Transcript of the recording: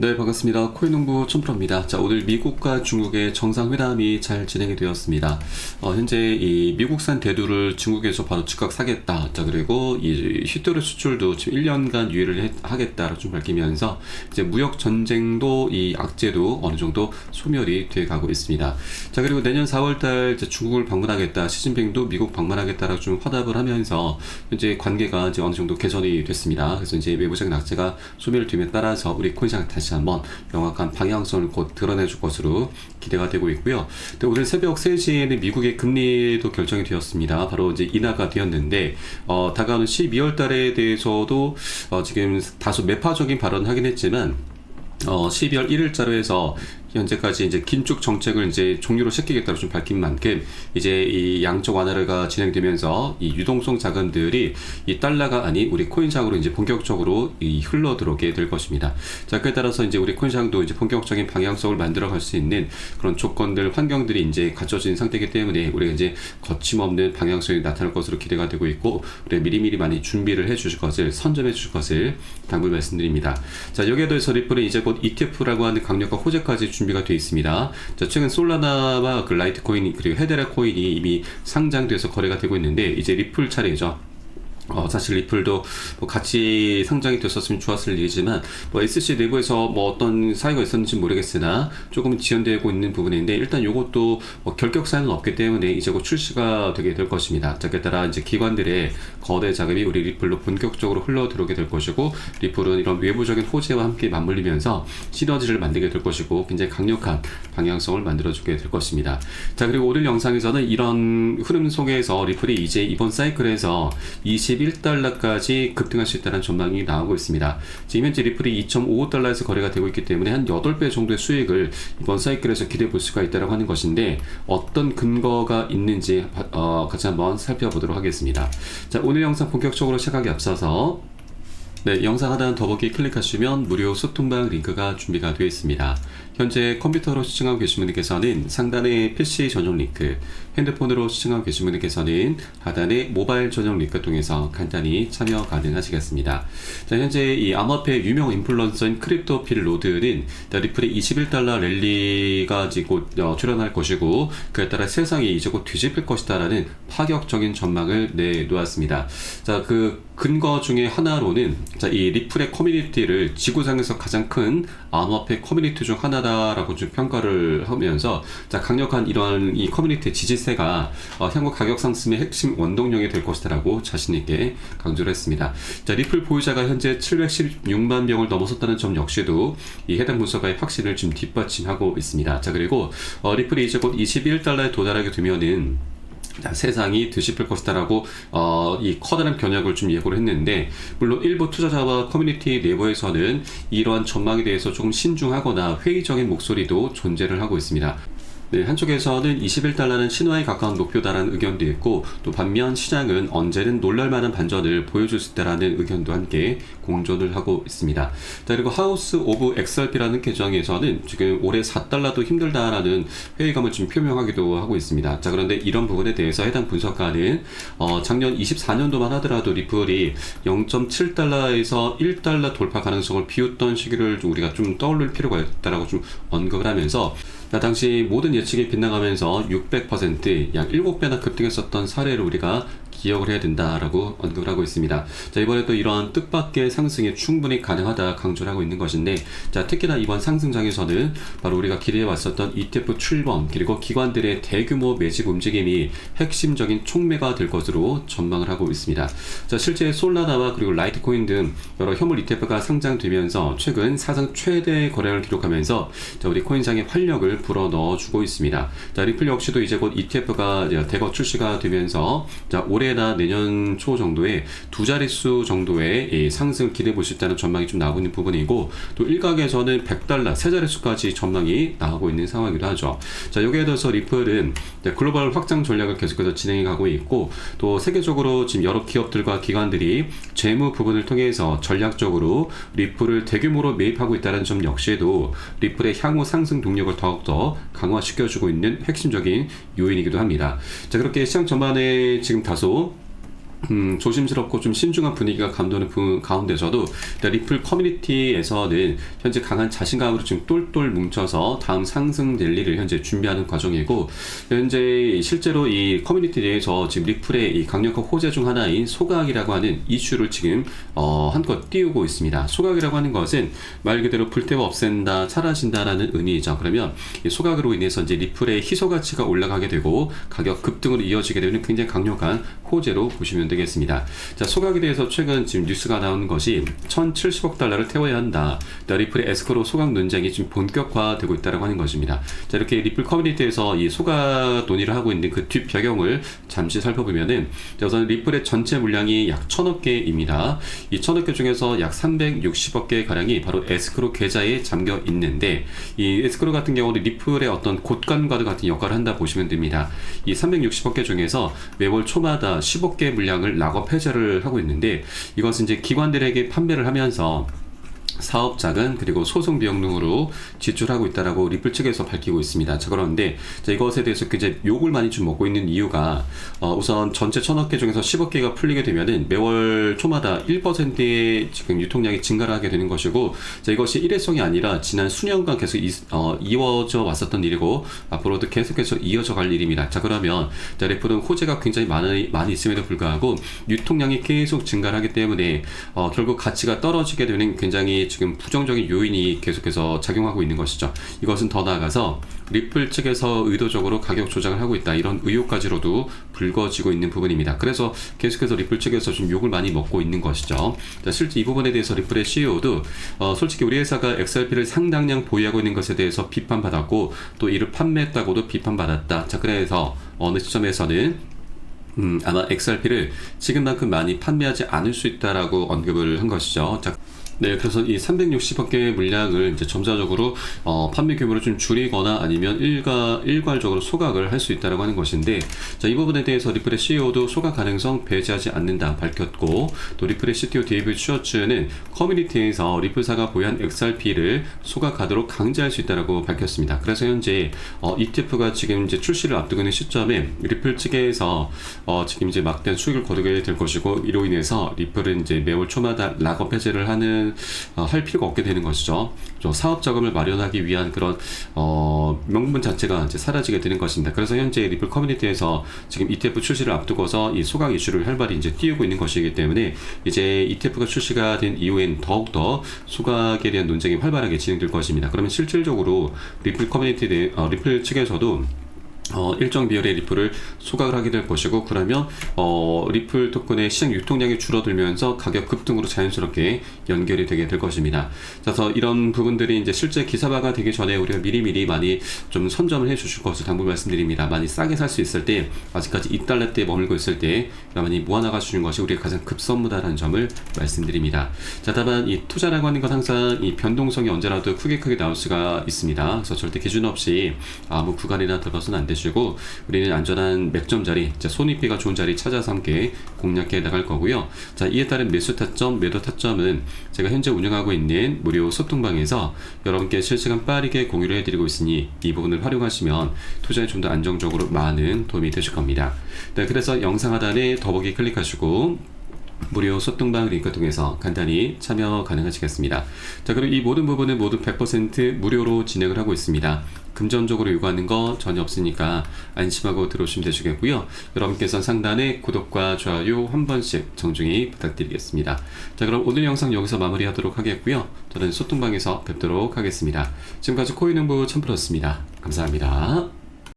네, 반갑습니다. 코인농부 촌프로입니다. 자, 오늘 미국과 중국의 정상회담이 잘 진행이 되었습니다. 어, 현재 이 미국산 대두를 중국에서 바로 즉각 사겠다. 자, 그리고 이 히토르 수출도 지금 1년간 유예를 해- 하겠다라고 좀 밝히면서 이제 무역 전쟁도 이 악재도 어느 정도 소멸이 돼 가고 있습니다. 자, 그리고 내년 4월달 이제 중국을 방문하겠다. 시진핑도 미국 방문하겠다라고 좀 화답을 하면서 현재 관계가 이제 어느 정도 개선이 됐습니다. 그래서 이제 외부적인 악재가 소멸됨에 따라서 우리 코인시장 다시 한번 명확한 방향성을 곧 드러내줄 것으로 기대가 되고 있고요. 오늘 새벽 3시에는 미국의 금리도 결정이 되었습니다. 바로 이제 인하가 되었는데 어, 다가오는 12월 달에 대해서도 어, 지금 다소 매파적인 발언을 하긴 했지만 어, 12월 1일자로 해서 현재까지 이제 긴축 정책을 이제 종료로 시키겠다고 좀 밝힌 만큼 이제 이 양적 완화가 진행되면서 이 유동성 자금들이 이 달러가 아닌 우리 코인상으로 이제 본격적으로 이 흘러 들어오게 될 것입니다. 자, 그에 따라서 이제 우리 코인상도 이제 본격적인 방향성을 만들어 갈 수 있는 그런 조건들, 환경들이 이제 갖춰진 상태이기 때문에 우리가 이제 거침없는 방향성이 나타날 것으로 기대가 되고 있고 우리가 미리미리 많이 준비를 해 주실 것을 선점해 주실 것을 당부를 말씀드립니다. 자, 여기에 더해서 리플은 이제 곧 ETF라고 하는 강력한 호재까지 준비가 되어 있습니다. 자, 최근 솔라나와 그 라이트코인 그리고 헤데라 코인이 이미 상장돼서 거래가 되고 있는데 이제 리플 차례죠. 어, 사실 리플도 뭐 같이 상장이 됐었으면 좋았을 일이지만 뭐 SC 내부에서 뭐 어떤 사이가 있었는지 모르겠으나 조금 지연되고 있는 부분인데 일단 이것도 뭐 결격 사항은 없기 때문에 이제 곧 출시가 되게 될 것입니다. 자, 그에 따라 이제 기관들의 거대 자금이 우리 리플로 본격적으로 흘러 들어오게 될 것이고 리플은 이런 외부적인 호재와 함께 맞물리면서 시너지를 만들게 될 것이고 굉장히 강력한 방향성을 만들어주게 될 것입니다. 자, 그리고 오늘 영상에서는 이런 흐름 속에서 리플이 이제 이번 사이클에서 21달러까지 급등할 수 있다는 전망이 나오고 있습니다. 지금 현재 리플이 2.55달러에서 거래가 되고 있기 때문에 한 8배 정도의 수익을 이번 사이클에서 기대해 볼 수가 있다고 하는 것인데 어떤 근거가 있는지 어, 같이 한번 살펴보도록 하겠습니다. 자, 오늘 영상 본격적으로 시작하기 앞서서 네, 영상 하단 더보기 클릭하시면 무료 소통방 링크가 준비가 되어 있습니다. 현재 컴퓨터로 시청하고 계신 분들께서는 상단에 PC 전용 링크, 핸드폰으로 시청하고 계신 분들께서는 하단에 모바일 전용 링크 통해서 간단히 참여 가능하시겠습니다. 자, 현재 이 암호화폐 유명 인플루언서인 크립토 필 로드는 리플의 21달러 랠리가 곧 어, 출현할 것이고 그에 따라 세상이 이제 곧 뒤집힐 것이다라는 파격적인 전망을 내놓았습니다. 자, 그 근거 중에 하나로는 자, 이 리플의 커뮤니티를 지구상에서 가장 큰 암호화폐 커뮤니티 중 하나다라고 좀 평가를 하면서 자, 강력한 이러한 이 커뮤니티 지지세가 어, 향후 가격 상승의 핵심 원동력이 될 것이다라고 자신 있게 강조를 했습니다. 자, 리플 보유자가 현재 716만 명을 넘어섰다는 점 역시도 이 해당 분석의 확신을 좀 뒷받침하고 있습니다. 자, 그리고 어, 리플이 이제 곧 21달러에 도달하게 되면은 자, 세상이 뒤집힐 것이다라고 어, 이 커다란 견약을 좀 예고를 했는데 물론 일부 투자자와 커뮤니티 내부에서는 이러한 전망에 대해서 조금 신중하거나 회의적인 목소리도 존재를 하고 있습니다. 네, 한쪽에서는 21달러는 신화에 가까운 목표다라는 의견도 있고 또 반면 시장은 언제는 놀랄만한 반전을 보여줄 수 있다라는 의견도 함께 공존을 하고 있습니다. 자, 그리고 하우스 오브 XRP라는 계정에서는 지금 올해 4달러도 힘들다라는 회의감을 좀 표명하기도 하고 있습니다. 자, 그런데 이런 부분에 대해서 해당 분석가는 어, 작년 24년도만 하더라도 리플이 0.7달러에서 1달러 돌파 가능성을 비웃던 시기를 좀 우리가 좀 떠올릴 필요가 있다라고 좀 언급을 하면서 자, 당시 모든 예측이 빗나가면서 600%, 약 7배나 급등했었던 사례를 우리가 기억을 해야 된다라고 언급을 하고 있습니다. 자, 이번에도 이러한 뜻밖의 상승이 충분히 가능하다 강조를 하고 있는 것인데, 자, 특히나 이번 상승장에서는 바로 우리가 기대해 왔었던 ETF 출범, 그리고 기관들의 대규모 매집 움직임이 핵심적인 촉매가 될 것으로 전망을 하고 있습니다. 자, 실제 솔라나와 그리고 라이트코인 등 여러 현물 ETF가 상장되면서 최근 사상 최대 거래를 기록하면서 자, 우리 코인상의 활력을 불어 넣어주고 있습니다. 자, 리플 역시도 이제 곧 ETF가 대거 출시가 되면서 자, 올해 나 내년 초 정도에 두 자릿수 정도의 이 상승을 기대해 볼 수 있다는 전망이 좀 나오고 있는 부분이고 또 일각에서는 100달러 세 자릿수까지 전망이 나오고 있는 상황이기도 하죠. 자, 여기에 더해서 리플은 글로벌 확장 전략을 계속해서 진행해 가고 있고 또 세계적으로 지금 여러 기업들과 기관들이 재무 부분을 통해서 전략적으로 리플을 대규모로 매입하고 있다는 점 역시도 리플의 향후 상승 동력을 더욱더 강화시켜주고 있는 핵심적인 요인이기도 합니다. 자, 그렇게 시장 전반에 지금 다소 음, 조심스럽고 좀 신중한 분위기가 감도는 부- 가운데서도 리플 커뮤니티에서는 현재 강한 자신감으로 지금 똘똘 뭉쳐서 다음 상승 랠리를 현재 준비하는 과정이고 현재 실제로 이 커뮤니티 내에서 지금 리플의 이 강력한 호재 중 하나인 소각이라고 하는 이슈를 지금 어, 한껏 띄우고 있습니다. 소각이라고 하는 것은 말 그대로 불태워 없앤다, 사라진다라는 의미이죠. 그러면 이 소각으로 인해서 이제 리플의 희소 가치가 올라가게 되고 가격 급등으로 이어지게 되는 굉장히 강력한 호재로 보시면 되겠습니다. 자, 소각에 대해서 최근 지금 뉴스가 나오는 것이 1,070억 달러를 태워야 한다. 자, 리플의 에스크로 소각 논쟁이 지금 본격화되고 있다고 하는 것입니다. 자, 이렇게 리플 커뮤니티에서 이 소각 논의를 하고 있는 그 뒷 배경을 잠시 살펴보면은 자, 우선 리플의 전체 물량이 약 1,000억 개입니다. 이 1,000억 개 중에서 약 360억 개 가량이 바로 에스크로 계좌에 잠겨 있는데 이 에스크로 같은 경우는 리플의 어떤 곳간과도 같은 역할을 한다 보시면 됩니다. 이 360억 개 중에서 매월 초마다 10억 개 물량 을 락업 해제를 하고 있는데 이것은 이제 기관들에게 판매를 하면서 사업 자금 그리고 소송 비용 등으로 지출하고 있다라고 리플 측에서 밝히고 있습니다. 자 그런데 자, 이것에 대해서 이제 욕을 많이 좀 먹고 있는 이유가 어, 우선 전체 천억 개 중에서 10억 개가 풀리게 되면은 매월 초마다 1%의 지금 유통량이 증가를 하게 되는 것이고 자, 이것이 일회성이 아니라 지난 수년간 계속 이, 어, 이어져 왔었던 일이고 앞으로도 계속해서 이어져 갈 일입니다. 자 그러면 자, 리플은 호재가 굉장히 많이 많이 있음에도 불구하고 유통량이 계속 증가를 하기 때문에 어, 결국 가치가 떨어지게 되는 굉장히 지금 부정적인 요인이 계속해서 작용하고 있는 것이죠. 이것은 더 나아가서 리플 측에서 의도적으로 가격 조작을 하고 있다 이런 의혹까지로도 불거지고 있는 부분입니다. 그래서 계속해서 리플 측에서 좀 욕을 많이 먹고 있는 것이죠. 자, 실제 이 부분에 대해서 리플의 CEO도 어, 솔직히 우리 회사가 XRP를 상당량 보유하고 있는 것에 대해서 비판받았고 또 이를 판매했다고도 비판받았다. 자, 그래서 어느 시점에서는 음, 아마 XRP를 지금만큼 많이 판매하지 않을 수 있다라고 언급을 한 것이죠. 자, 네, 그래서 이 360억 개의 물량을 이제 점차적으로 어, 판매 규모를 좀 줄이거나 아니면 일가 일괄적으로 소각을 할 수 있다라고 하는 것인데, 자, 이 부분에 대해서 리플의 CEO도 소각 가능성 배제하지 않는다 밝혔고, 또 리플의 CTO 데이비드 슈어츠는 커뮤니티에서 리플사가 보유한 XRP를 소각하도록 강제할 수 있다라고 밝혔습니다. 그래서 현재 어, ETF가 지금 이제 출시를 앞두고 있는 시점에 리플 측에서 어, 지금 이제 막대한 수익을 거두게 될 것이고 이로 인해서 리플은 이제 매월 초마다 락업 해제를 하는 어, 할 필요가 없게 되는 것이죠. 저 사업 자금을 마련하기 위한 그런 어, 명분 자체가 이제 사라지게 되는 것입니다. 그래서 현재 리플 커뮤니티에서 지금 ETF 출시를 앞두고서 이 소각 이슈를 활발히 이제 띄우고 있는 것이기 때문에 이제 ETF가 출시가 된 이후엔 더욱더 소각에 대한 논쟁이 활발하게 진행될 것입니다. 그러면 실질적으로 리플 커뮤니티 내 어, 리플 측에서도 어, 일정 비율의 리플을 소각을 하게 될 것이고 그러면 어, 리플 토큰의 시장 유통량이 줄어들면서 가격 급등으로 자연스럽게 연결이 되게 될 것입니다. 그래서 이런 부분들이 이제 실제 기사화가 되기 전에 우리가 미리미리 많이 좀 선점을 해 주실 것을 당부 말씀드립니다. 많이 싸게 살 수 있을 때 아직까지 2달러대에 머물고 있을 때 많이 모아나가 주는 것이 우리가 가장 급선무다라는 점을 말씀드립니다. 자 다만 이 투자라고 하는 건 항상 이 변동성이 언제라도 크게 크게 나올 수가 있습니다. 그래서 절대 기준 없이 아무 구간이나 들어서는 안 되 시고 우리는 안전한 맥점 자리, 자, 손익비가 좋은 자리 찾아서 함께 공략해 나갈 거고요. 자 이에 따른 매수 타점, 매도 타점은 제가 현재 운영하고 있는 무료 소통방에서 여러분께 실시간 빠르게 공유를 해드리고 있으니 이 부분을 활용하시면 투자에 좀 더 안정적으로 많은 도움이 되실 겁니다. 네, 그래서 영상 하단에 더보기 클릭하시고 무료 소통방 링크 통해서 간단히 참여 가능하시겠습니다. 자, 그리고 이 모든 부분은 모두 100% 무료로 진행을 하고 있습니다. 금전적으로 요구하는 거 전혀 없으니까 안심하고 들어오시면 되시겠고요. 여러분께서 상단에 구독과 좋아요 한 번씩 정중히 부탁드리겠습니다. 자, 그럼 오늘 영상 여기서 마무리하도록 하겠고요. 저는 소통방에서 뵙도록 하겠습니다. 지금까지 코인응보 첨프로였습니다. 감사합니다.